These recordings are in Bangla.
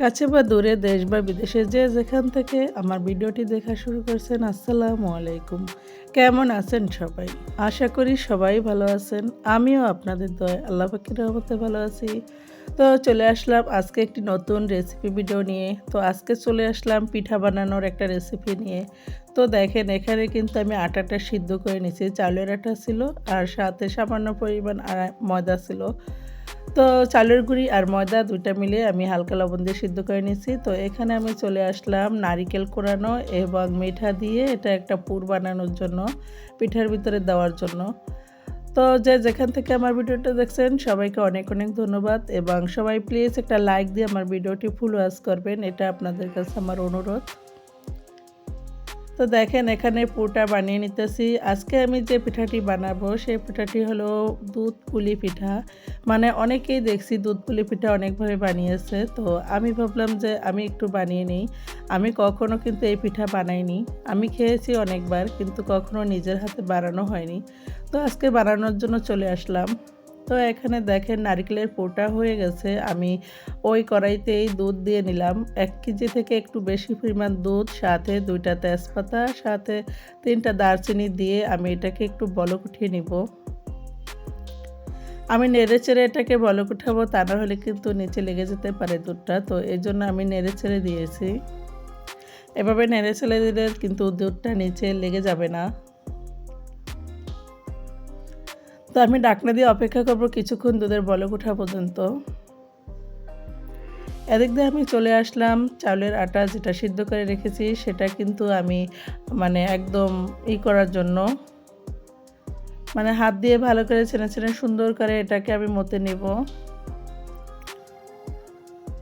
কাছে বা দূরে দেশ বা বিদেশে যে যেখান থেকে আমার ভিডিওটি দেখা শুরু করছেন, আসসালামু আলাইকুম। কেমন আছেন সবাই? আশা করি সবাই ভালো আছেন। আমিও আপনাদের দয় আল্লাহ পাখির রহমতে ভালো আছি। তো চলে আসলাম আজকে একটি নতুন রেসিপি ভিডিও নিয়ে। তো আজকে চলে আসলাম পিঠা বানানোর একটা রেসিপি নিয়ে। তো দেখেন, এখানে কিন্তু আমি আটাটা সিদ্ধ করে নিয়েছি। চালের আটা ছিল আর সাথে সামান্য পরিমাণ ময়দা ছিল। তো চালের গুঁড়ি আর ময়দা দুইটা মিলে আমি হালকা লবণ দিয়ে সিদ্ধ করে নিয়েছি। তো এখানে আমি চলে আসলাম নারিকেল কোরানো এবং মিঠা দিয়ে এটা একটা পুর বানানোর জন্য, পিঠার ভিতরে দেওয়ার জন্য। তো যে যেখান থেকে আমার ভিডিওটা দেখছেন, সবাইকে অনেক অনেক ধন্যবাদ এবং সবাই প্লিজ একটা লাইক দিয়ে আমার ভিডিওটি ফুল ওয়াচ করবেন, এটা আপনাদের কাছে আমার অনুরোধ। তো দেখেন এখানে পুরোটা বানিয়ে নিতেছি। আজকে আমি যে পিঠাটি বানাবো, সেই পিঠাটি হলো দুধ পুলি পিঠা। মানে অনেকেই দেখছি দুধ পুলি পিঠা অনেকভাবে বানিয়েছে। তো আমি ভাবলাম যে আমি একটু বানিয়ে নিই। আমি কখনো কিন্তু এই পিঠা বানাইনি। আমি খেয়েছি অনেকবার, কিন্তু কখনো নিজের হাতে বানানো হয়নি। তো আজকে বানানোর জন্য চলে আসলাম। তো এখানে দেখেন নারকেলের পোটা হয়ে গেছে। আমি ওই কড়াইতেই দুধ দিয়ে নিলাম। এক কেজি থেকে একটু বেশি পরিমাণ দুধ, সাথে দুইটা তেজপাতা, সাথে তিনটা দারচিনি দিয়ে আমি এটাকে একটু বলক উঠিয়ে নিব। আমি নেড়ে চেড়ে এটাকে বলক উঠাবো, তা না হলে কিন্তু নিচে লেগে যেতে পারে দুধটা। তো এই জন্য আমি নেড়ে চেড়ে দিয়েছি। এভাবে নেড়ে চেড়ে দিলে কিন্তু দুধটা নিচে লেগে যাবে না। তো আমি ডাকনা দিয়ে অপেক্ষা করব কিছুক্ষণ দুধের বলক ওঠা পর্যন্ত। এদিক দিয়ে আমি চলে আসলাম, চাউলের আটা যেটা সিদ্ধ করে রেখেছি সেটা কিন্তু আমি মানে একদম ই করার জন্য। মানে হাত দিয়ে ভালো করে ছেনে ছেনে সুন্দর করে এটাকে আমি মতে নেব।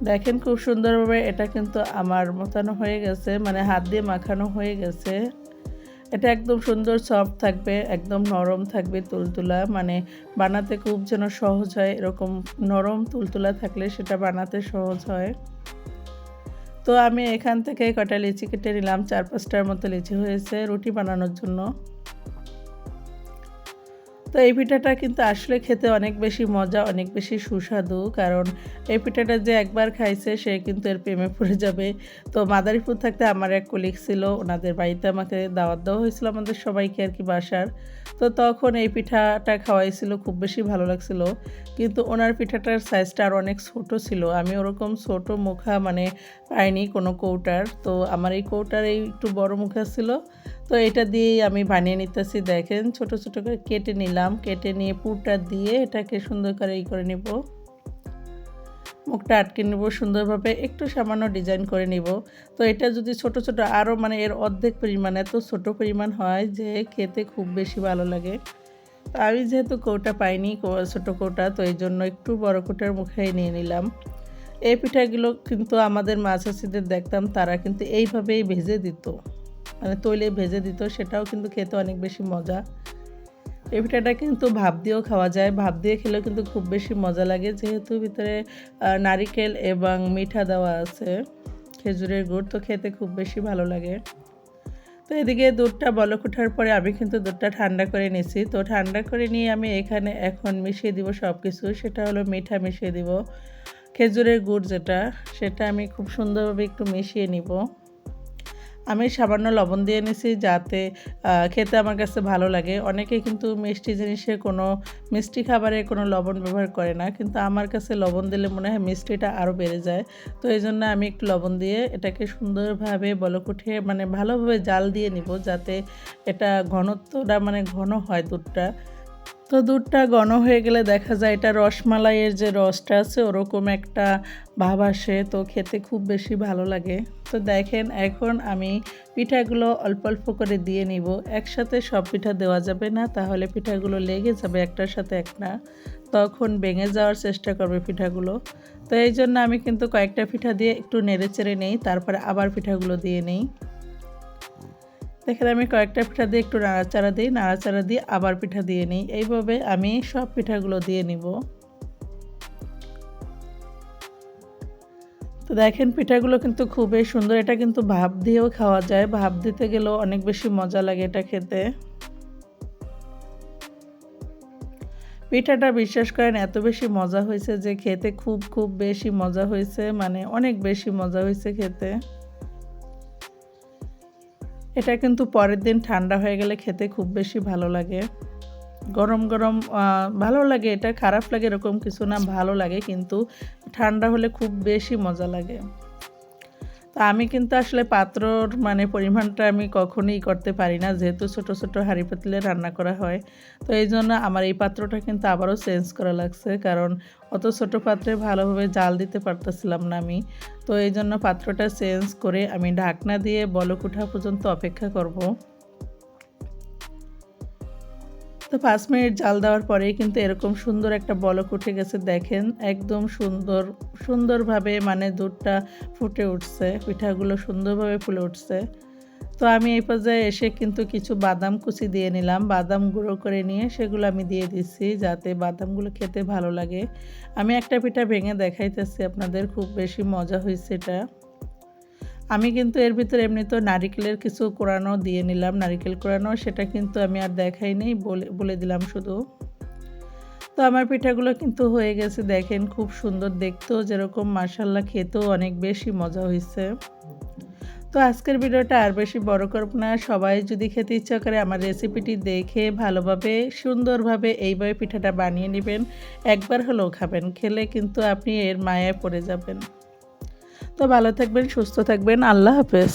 দেখেন খুব সুন্দরভাবে এটা কিন্তু আমার মতানো হয়ে গেছে মানে হাত দিয়ে মাখানো হয়ে গেছে। এটা একদম সুন্দর সফট থাকবে, একদম নরম থাকবে তুলতুলা। মানে বানাতে খুব যেন সহজ হয়, এরকম নরম তুলতুলা থাকলে সেটা বানাতে সহজ হয়। তো আমি এখান থেকে কটা লিচি কেটে নিলাম, চার পাঁচটার মতো লিচি হয়েছে রুটি বানানোর জন্য। তো এই পিঠাটা কিন্তু আসলে খেতে অনেক বেশি মজা, অনেক বেশি সুস্বাদু। কারণ এই পিঠাটা যে একবার খাইছে, সে কিন্তু এর প্রেমে পড়ে যাবে। তো মাদারীপুর থাকতে আমার এক কলিগ ছিল, ওনাদের বাড়িতে আমাকে দাওয়াত দেওয়া হয়েছিল আমাদের সবাইকে আর কি বাসার। তো তখন এই পিঠাটা খাওয়াইছিল, খুব বেশি ভালো লাগছিল। কিন্তু ওনার পিঠাটার সাইজটা আর অনেক ছোট ছিল। আমি ওরকম ছোট মুখা মানে পাইনি কোনো কৌটার। তো আমার এই কৌটার এই একটু বড় মুখা ছিল। তো এটা দিয়েই আমি বানিয়ে নিতেছি, দেখেন। ছোট ছোট করে কেটে নিলাম। কেটে নিয়ে পুরটা দিয়ে এটাকে সুন্দর করে ই করে নিব। মুখটা আটকে নেব, সুন্দরভাবে একটু সামান্য ডিজাইন করে নিব। তো এটা যদি ছোট ছোট আরও মানে এর অর্ধেক পরিমাণ, এত ছোট পরিমাণ হয় যে খেতে খুব বেশি ভালো লাগে। তো আমি যেহেতু কৌটা পাইনি ছোট কৌটা, তো এই জন্য একটু বড় কৌটার মুখেই নিয়ে নিলাম। এই পিঠাগুলো কিন্তু আমাদের মাছাচিদের দেখতাম, তারা কিন্তু এইভাবেই ভেজে দিত। মানে তৈলে ভেজে দিত, সেটাও কিন্তু খেতে অনেক বেশি মজা। এই পিঠাটা কিন্তু ভাপ দিয়েও খাওয়া যায়। ভাপ দিয়ে খেলেও কিন্তু খুব বেশি মজা লাগে। যেহেতু ভিতরে নারিকেল এবং মিঠা দেওয়া আছে, খেজুরের গুড়, তো খেতে খুব বেশি ভালো লাগে। তো এদিকে দুধটা বলক ওঠার পরে আমি কিন্তু দুধটা ঠান্ডা করে নিছি। তো ঠান্ডা করে নিয়ে আমি এখানে এখন মিশিয়ে দিব সব কিছু সেটা হলো মিঠা মিশিয়ে দিব। খেজুরের গুড় যেটা, সেটা আমি খুব সুন্দরভাবে একটু মিশিয়ে নিব। আমি সামান্য লবণ দিয়ে নিছি যাতে খেতে আমার কাছে ভালো লাগে। অনেকে কিন্তু মিষ্টি জিনিসে কোনো মিষ্টি খাবারে কোনো লবণ ব্যবহার করে না, কিন্তু আমার কাছে লবণ দিলে মনে হয় মিষ্টিটা আরও বেড়ে যায়। তো এই জন্য আমি একটু লবণ দিয়ে এটাকে সুন্দরভাবে বলক উঠিয়ে মানে ভালোভাবে জাল দিয়ে নিব যাতে এটা ঘনত্বটা মানে ঘন হয় দুধটা। তো দুধটা ঘন হয়ে গেলে দেখা যায় এটা রসমালাইয়ের যে রসটা আছে, ওরকম একটা ভাব আসে, তো খেতে খুব বেশি ভালো লাগে। তো দেখেন, এখন আমি পিঠাগুলো অল্প অল্প করে দিয়ে নিব। একসাথে সব পিঠা দেওয়া যাবে না, তাহলে পিঠাগুলো লেগে যাবে একটার সাথে একটা। তখন ভেঙে যাওয়ার চেষ্টা করবে পিঠাগুলো। তো এই জন্য আমি কিন্তু কয়েকটা পিঠা দিয়ে একটু নেড়ে চেড়ে নেই, তারপরে আবার পিঠাগুলো দিয়ে নেই। দেখেন আমি কয়েকটা পিঠা দিয়ে একটু নাড়াচাড়া দিই, নাড়াচাড়া দিয়ে আবার পিঠা দিয়ে নিই। এইভাবে আমি সব পিঠাগুলো দিয়ে নিব। তো দেখেন পিঠাগুলো কিন্তু খুবই সুন্দর, এটা কিন্তু ভাপ দিয়েও খাওয়া যায়। ভাপ দিতে গেলেও অনেক বেশি মজা লাগে এটা খেতে। পিঠাটা বিশ্বাস করেন এত বেশি মজা হয়েছে যে খেতে খুব খুব বেশি মজা হয়েছে মানে অনেক বেশি মজা হয়েছে খেতে। এটা কিন্তু পরের দিন ঠান্ডা হয়ে গেলে খেতে খুব বেশি ভালো লাগে। গরম গরম ভালো লাগে, এটা খারাপ লাগে এরকম কিছু না, ভালো লাগে, কিন্তু ঠান্ডা হলে খুব বেশি মজা লাগে। তা আমি কিন্তু আসলে পাত্রর মানে পরিমাণটা আমি কখনোই করতে পারি না, যেহেতু ছোট ছোট হাঁড়ি পাতিলে রান্না করা হয়। তো এই জন্য আমার এই পাত্রটা কিন্তু আবারও চেঞ্জ করা লাগছে, কারণ অত ছোট পাত্রে ভালোভাবে জাল দিতে পারতেছিলাম না আমি। তো এই জন্য পাত্রটা চেঞ্জ করে আমি ঢাকনা দিয়ে বলক ওঠা পর্যন্ত অপেক্ষা করব। তো পাঁচ মিনিট জাল দেওয়ার পরেই কিন্তু এরকম সুন্দর একটা বলক উঠে গেছে, দেখেন। একদম সুন্দর, সুন্দরভাবে মানে দুধটা ফুটে উঠছে, পিঠাগুলো সুন্দরভাবে ফুলে উঠছে। তো আমি এই পর্যায়ে এসে কিন্তু কিছু বাদাম কুচি দিয়ে নিলাম। বাদাম গুঁড়ো করে নিয়ে সেগুলো আমি দিয়ে দিচ্ছি যাতে বাদামগুলো খেতে ভালো লাগে। আমি একটা পিঠা ভেঙে দেখাইতেছি আপনাদের, খুব বেশি মজা হয়েছে এটা। আমি কিন্তু এর ভিতরে এমনি তো নারিকেলের কিছু কোরানো দিয়ে নিলাম। নারিকেল কোরানো, সেটা কিন্তু আমি আর দেখাইনি, বলে বলে দিলাম শুধু। তো আমার পিঠাগুলো কিন্তু হয়ে গেছে, দেখেন খুব সুন্দর দেখতেও যেরকম মাসাল্লা খেতেও অনেক বেশি মজা হয়েছে। তো আজকের ভিডিওটা আর বেশি বড় করব না। সবাই যদি খেতে ইচ্ছা করে আমার রেসিপিটি দেখে ভালোভাবে, সুন্দরভাবে এইভাবে পিঠাটা বানিয়ে নেবেন, একবার হলেও খাবেন। খেলে কিন্তু আপনি এর মায়ায় পড়ে যাবেন। তো ভালো থাকবেন, সুস্থ থাকবেন। আল্লাহ হাফেজ।